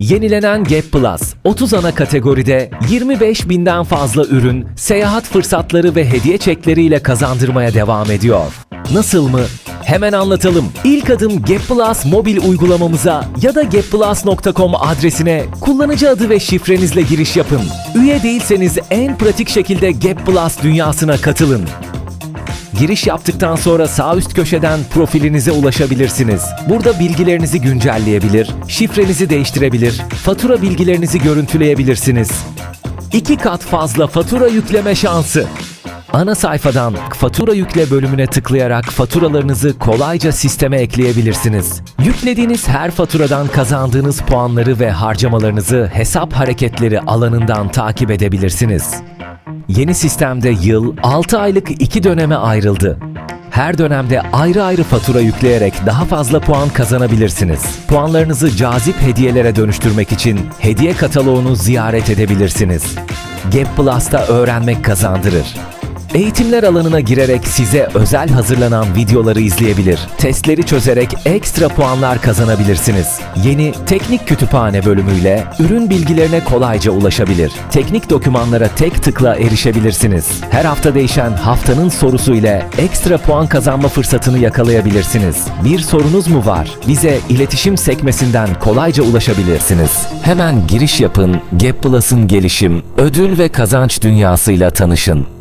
Yenilenen Gap Plus, 30 ana kategoride 25 binden fazla ürün, seyahat fırsatları ve hediye çekleriyle kazandırmaya devam ediyor. Nasıl mı? Hemen anlatalım. İlk adım Gap Plus mobil uygulamamıza ya da gapplus.com adresine kullanıcı adı ve şifrenizle giriş yapın. Üye değilseniz en pratik şekilde Gap Plus dünyasına katılın. Giriş yaptıktan sonra sağ üst köşeden profilinize ulaşabilirsiniz. Burada bilgilerinizi güncelleyebilir, şifrenizi değiştirebilir, fatura bilgilerinizi görüntüleyebilirsiniz. İki kat fazla fatura yükleme şansı. Ana sayfadan fatura yükle bölümüne tıklayarak faturalarınızı kolayca sisteme ekleyebilirsiniz. Yüklediğiniz her faturadan kazandığınız puanları ve harcamalarınızı hesap hareketleri alanından takip edebilirsiniz. Yeni sistemde yıl 6 aylık iki döneme ayrıldı. Her dönemde ayrı ayrı fatura yükleyerek daha fazla puan kazanabilirsiniz. Puanlarınızı cazip hediyelere dönüştürmek için hediye kataloğunu ziyaret edebilirsiniz. Gap Plus'ta öğrenmek kazandırır. Eğitimler alanına girerek size özel hazırlanan videoları izleyebilir. Testleri çözerek ekstra puanlar kazanabilirsiniz. Yeni teknik kütüphane bölümüyle ürün bilgilerine kolayca ulaşabilir. Teknik dokümanlara tek tıkla erişebilirsiniz. Her hafta değişen haftanın sorusu ile ekstra puan kazanma fırsatını yakalayabilirsiniz. Bir sorunuz mu var? Bize iletişim sekmesinden kolayca ulaşabilirsiniz. Hemen giriş yapın, Gap Plus'ın gelişim, ödül ve kazanç dünyasıyla tanışın.